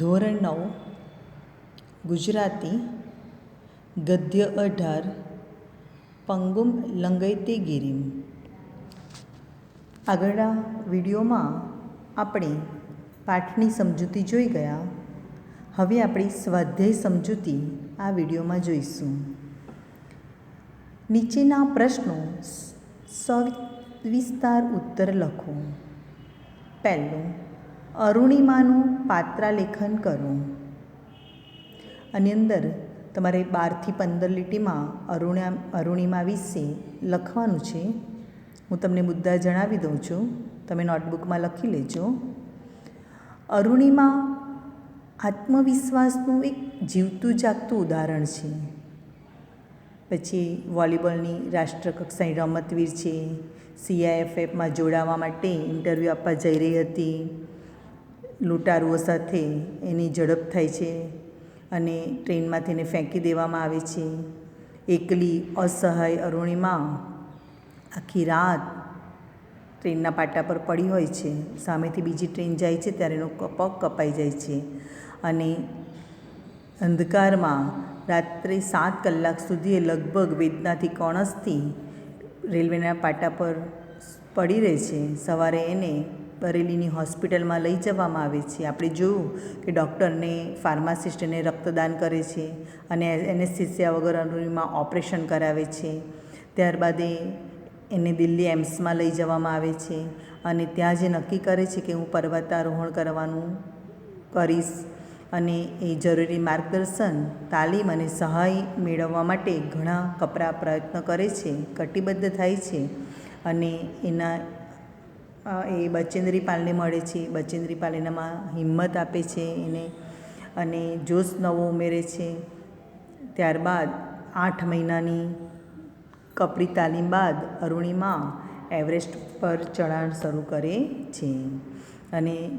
ધોરણ નવ, ગુજરાતી, ગદ્ય અઢાર, પંગુમ લંગૈતી ગિરિમ આગળના વિડીયોમાં આપણે પાઠની સમજૂતી જોઈ ગયા. હવે આપણી સ્વાધ્યાય સમજૂતી આ વિડીયોમાં જોઈશું. નીચેના પ્રશ્નો સવિસ્તાર ઉત્તર લખો. પહેલું અરુણિમાનું પાત્રાલેખન કરો. આની અંદર તમારે બારથી પંદર લીટીમાં અરુણા અરુણિમા વિશે લખવાનું છે. હું તમને મુદ્દા જણાવી દઉં છું. તમે નોટબુકમાં લખી લેજો. અરુણિમા આત્મવિશ્વાસનું એક જીવતું જાગતું ઉદાહરણ છે. પછી વોલીબોલની રાષ્ટ્રકક્ષાની રમતવીર છે. સીઆઈએફએફમાં જોડાવા માટે ઇન્ટરવ્યૂ આપવા જઈ રહી હતી. લૂંટારુઓ સાથે એની ઝડપ થાય છે અને ટ્રેનમાંથી એને ફેંકી દેવામાં આવે છે. એકલી અસહાય અરુણિમા આખી રાત ટ્રેનના પાટા પર પડી હોય છે. સામેથી બીજી ટ્રેન જાય છે ત્યારે એનો પગ કપાઈ જાય છે અને અંધકારમાં રાત્રે સાત કલાક સુધી એ લગભગ વેદનાથી કણસથી રેલવેના પાટા પર પડી રહે છે. સવારે એને બરેલીની હોસ્પિટલમાં લઈ જવામાં આવે છે. આપણે જોયું કે ડૉક્ટરને ફાર્માસિસ્ટ એને રક્તદાન કરે છે અને એનેસ્થિસિયા વગર અરુણિમાં ઓપરેશન કરાવે છે. ત્યારબાદ એને દિલ્હી એમ્સમાં લઈ જવામાં આવે છે અને ત્યાં જે નક્કી કરે છે કે હું પર્વતારોહણ કરવાનું કરીશ અને એ જરૂરી માર્ગદર્શન, તાલીમ અને સહાય મેળવવા માટે ઘણા કપરા પ્રયત્ન કરે છે, કટિબદ્ધ થાય છે અને એના એ બચેન્દ્રી પાલને મળે છે. બચેન્દ્રી પાલ એનામાં હિંમત આપે છે એને અને જોશ નવો ઉમેરે છે. ત્યારબાદ આઠ મહિનાની કપરી તાલીમ બાદ અરુણિમા એવરેસ્ટ પર ચઢાણ શરૂ કરે છે. અને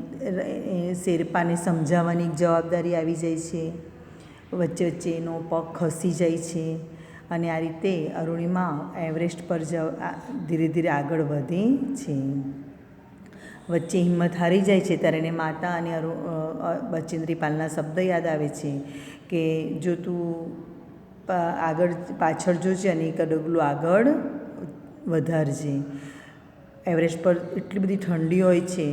શેરપાને સમજાવવાની જવાબદારી આવી જાય છે. વચ્ચે વચ્ચે એનો પગ ખસી જાય છે અને આ રીતે અરુણિમા એવરેસ્ટ પર જ ધીરે ધીરે આગળ વધે છે. વચ્ચે હિંમત હારી જાય છે ત્યારે એને માતા અને અરુ બચેન્દ્રી શબ્દ યાદ આવે છે કે જો તું આગળ પાછળ જોજે અને એક ડગલું આગળ વધારજે. એવરેસ્ટ પર એટલી બધી ઠંડી હોય છે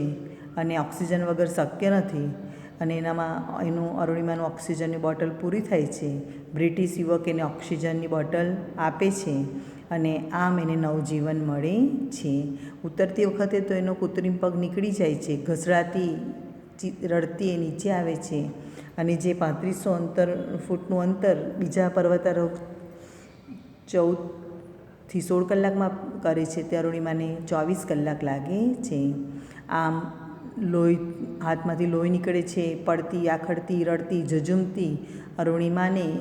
અને ઓક્સિજન વગર શક્ય નથી. અને એનામાં, એનું અરુણિમાનું ઓક્સિજનની બોટલ પૂરી થાય છે. બ્રિટિશ યુવક એને ઓક્સિજનની બોટલ આપે છે અને આમ એને નવજીવન મળે છે. ઉતરતી વખતે તો એનો કૃત્રિમ પગ નીકળી જાય છે. ઘસડાતી રડતી એ નીચે આવે છે અને જે પાંત્રીસો અંતર, ફૂટનું અંતર બીજા પર્વતારોહ ચૌદથી સોળ કલાકમાં કરે છે, તે અરુણિમાને ચોવીસ કલાક લાગે છે. આમ લોહી, હાથમાંથી લોહી નીકળે છે, પડતી, આખડતી, રડતી, ઝઝુમતી, અરુણિમાને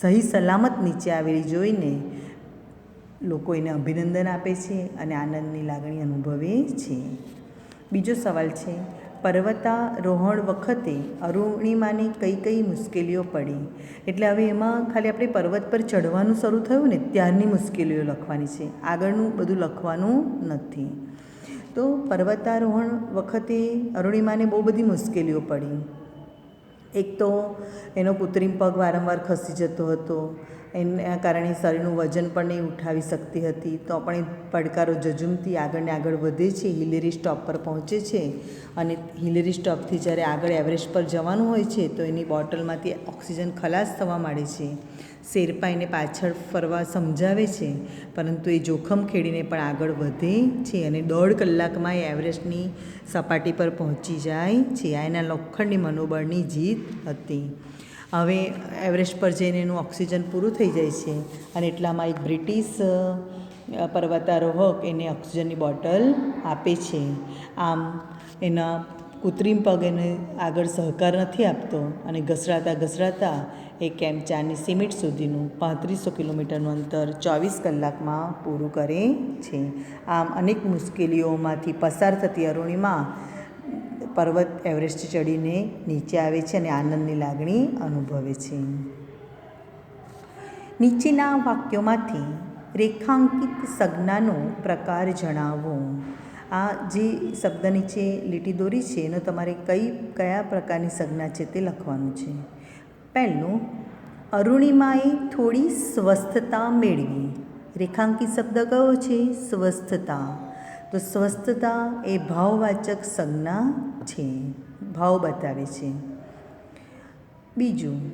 સહી સલામત નીચે આવેલી જોઈને લોકો એને અભિનંદન આપે છે અને આનંદની લાગણી અનુભવે છે. બીજો સવાલ છે, પર્વતારોહણ વખતે અરુણિમાને કઈ કઈ મુશ્કેલીઓ પડી? એટલે હવે એમાં ખાલી આપણે પર્વત પર ચઢવાનું શરૂ થયું ને ત્યારની મુશ્કેલીઓ લખવાની છે. આગળનું બધું લખવાનું નથી. તો પર્વતારોહણ વખતે અરુણિમાને બહુ બધી મુશ્કેલીઓ પડી. એક તો એનો કૃત્રિમ પગ વારંવાર ખસી જતો હતો. એના કારણે શરીરનું વજન પણ નહીં ઉઠાવી શકતી હતી. તો પણ એ પડકારો જજુમથી આગળ ને આગળ વધે છે. હિલેરી સ્ટોપ પર પહોંચે છે. અને હિલેરી સ્ટોપથી જ્યારે આગળ એવરેસ્ટ પર જવાનું હોય છે, તો એની બોટલમાંથી ઓક્સિજન ખલાસ થવા માંડે છે. શેરપા એને પાછળ ફરવા સમજાવે છે. પરંતુ એ જોખમ ખેડીને પણ આગળ વધે છે અને દોઢ કલાકમાં એ એવરેસ્ટની સપાટી પર પહોંચી જાય છે. આ એના લોખંડની મનોબળની જીત હતી. હવે એવરેસ્ટ પર જઈને એનું ઓક્સિજન પૂરું થઈ જાય છે અને એટલામાં એક બ્રિટિશ પર્વતારોહક એને ઓક્સિજનની બોટલ આપે છે. આમ એના કૃત્રિમ પગ એને આગળ સહકાર નથી આપતો અને ઘસરાતા ઘસરાતા એ કેમ્પ ચારની સિમિટ સુધીનું પાંત્રીસો કિલોમીટરનું અંતર ચોવીસ કલાકમાં પૂરું કરે છે. આમ અનેક મુશ્કેલીઓમાંથી પસાર થતી અરુણિમા પર્વત એવરેસ્ટ ચડીને નીચે આવે છે અને આનંદની લાગણી અનુભવે છે. નીચેના વાક્યોમાંથી રેખાંકિત સંજ્ઞાનો પ્રકાર જણાવો. આ જે શબ્દ નીચે લીટી દોરી છે, એનો તમારે કઈ, કયા પ્રકારની સંજ્ઞા છે તે લખવાનું છે. પહેલું, અરુણિમાએ થોડી સ્વસ્થતા મેળવી. રેખાંકિત શબ્દ કયો છે? સ્વસ્થતા. તો સ્વસ્થતા એ ભાવવાચક સંજ્ઞા છે. ભાવ બતાવે છે. બીજું,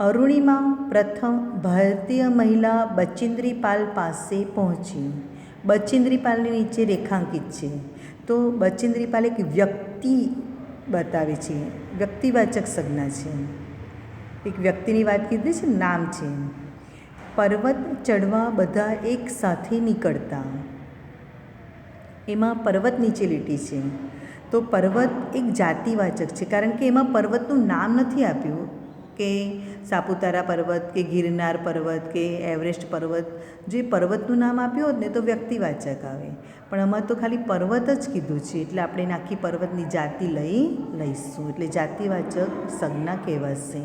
અરુણિમા પ્રથમ ભારતીય મહિલા બચિન્દ્રી પાલ પાસે પહોંચી. બચિન્દ્રી નીચે રેખાંકિત છે. તો બચિન્દ્રીપાલ એક વ્યક્તિ બતાવે છે. વ્યક્તિવાચક સંજ્ઞા છે. એક વ્યક્તિની વાત કીધી છે નામ છે. પર્વત ચડવા બધા એક સાથે નીકળતા. એમાં પર્વત નીચે લીટી છે. તો પર્વત એક જાતિવાચક છે, કારણ કે એમાં પર્વતનું નામ નથી આપ્યું. કે સાપુતારા પર્વત કે ગિરનાર પર્વત કે એવરેસ્ટ પર્વત, જે પર્વતનું નામ આપ્યું હોત ને તો વ્યક્તિવાચક આવે. પણ આમાં તો ખાલી પર્વત જ કીધું છે, એટલે આપણે નાખી પર્વતની જાતિ લઈ લઈશું. એટલે જાતિવાચક સંજ્ઞા કહેવાશે.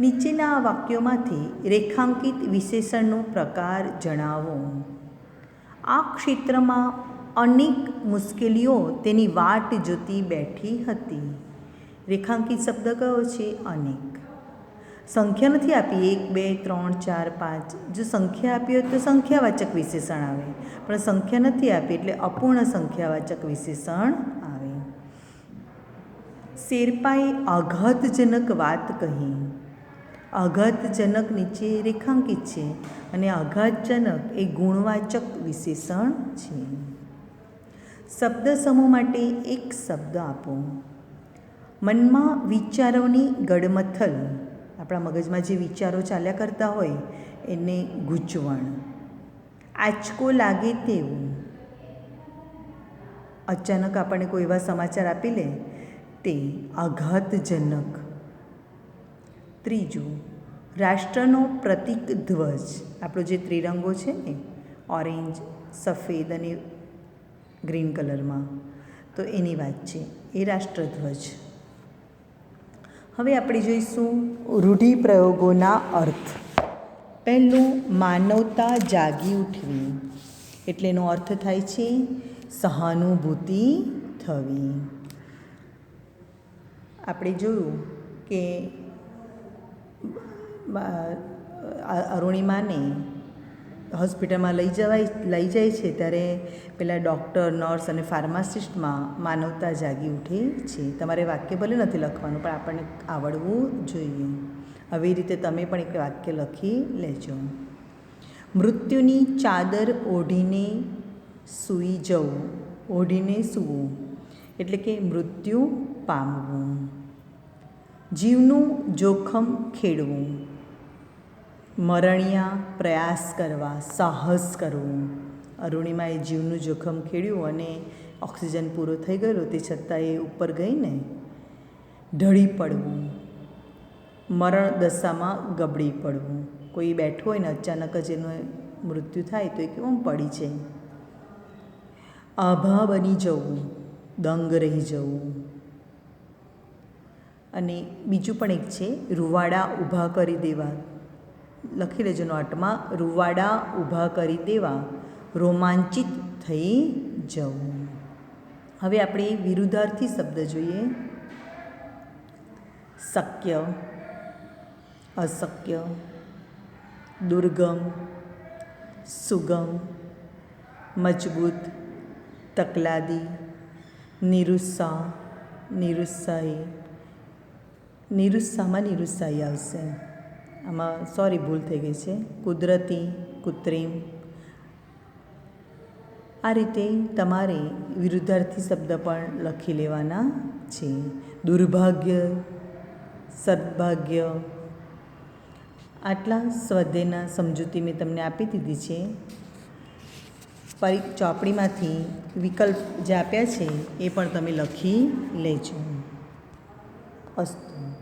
નીચેના વાક્યોમાંથી રેખાંકિત વિશેષણનો પ્રકાર જણાવો. આ ક્ષેત્રમાં અનેક મુશ્કેલીઓ તેની વાટ જોતી બેઠી હતી. રેખાંકિત શબ્દ કયો છે? અનેક. સંખ્યા નથી આપી. એક, બે, ત્રણ, ચાર, પાંચ. જો સંખ્યા આપી હોય તો સંખ્યાવાચક વિશેષણ આવે. પણ સંખ્યા નથી આપી એટલે અપૂર્ણ સંખ્યાવાચક વિશેષણ આવે. શેરપાએ આઘાતજનક વાત કહી. આઘાતજનક નીચે રેખાંકિત છે અને આઘાતજનક એ ગુણવાચક વિશેષણ છે. શબ્દ સમૂહ માટે એક શબ્દ આપો. મનમાં વિચારોની ગડમથલ આપણા મગજમાં જે વિચારો ચાલ્યા કરતા હોય, એને ગૂંચવણ. આંચકો લાગે તેવું. અચાનક આપણને કોઈ એવા સમાચાર આપી લે, તે આઘાતજનક. ત્રીજું, રાષ્ટ્રનો પ્રતીક ધ્વજ. આપણો જે ત્રિરંગો છે ને, ઓરેન્જ, સફેદ અને ગ્રીન કલરમાં. તો એની વાત છે, એ રાષ્ટ્રધ્વજ. હવે આપણે જોઈશું રૂઢિપ્રયોગોના અર્થ. પહેલું માનવતા જાગી ઉઠવી. એટલે એનો અર્થ થાય છે સહાનુભૂતિ થવી. આપણે જોયું કે અરુણિમાને હોસ્પિટલમાં લઈ જવાય, લઈ જાય છે ત્યારે પેલા ડૉક્ટર, નર્સ અને ફાર્માસિસ્ટમાં માનવતા જાગી ઉઠે છે. તમારે વાક્ય ભલે નથી લખવાનું, પણ આપણને આવડવું જોઈએ. આવી રીતે તમે પણ એક વાક્ય લખી લેજો. મૃત્યુની ચાદર ઓઢીને સૂઈ જવું, ઓઢીને સૂવું, એટલે કે મૃત્યુ પામવું. જીવનું જોખમ ખેડવું મરણિયા પ્રયાસ કરવા, સાહસ કરવું. અરુણિમાએ જીવનું જોખમ ખેડ્યું અને ઓક્સિજન પૂરો થઈ ગયેલો, તે છતાં એ ઉપર ગઈને ઢળી પડવું. મરણ દશામાં ગબડી પડવું. કોઈ બેઠું હોય ને અચાનક જ એનું મૃત્યુ થાય તો એ કેવું પડી છે? આભા બની જવું, દંગ રહી જવું. અને બીજું પણ એક છે, રૂવાડા ઊભા કરી દેવા. લખી લેજો નોટમાં, રૂવાડા ઊભા કરી દેવા, રોમાંચિત થઈ જવું. હવે આપણે વિરુદ્ધાર્થી શબ્દ જોઈએ. શક્ય, અશક્ય, દુર્ગમ, સુગમ, મજબૂત, તકલાદી, નિરુત્સાહ, નિરુત્સાહી. નિરુત્સાહમાં નિરુત્સાહી આવશે. આમાં સોરી ભૂલ થઈ ગઈ છે. કુદરતી, કૃત્રિમ. આ રીતે તમારે વિરુદ્ધાર્થી શબ્દ પણ લખી લેવાના છે. દુર્ભાગ્ય, સદભાગ્ય. આટલા સ્વાધ્યાયના સમજૂતી મેં તમને આપી દીધી છે. પરી, ચોપડીમાંથી વિકલ્પ જે આપ્યા છે, એ પણ તમે લખી લેજો. અસ્તુ.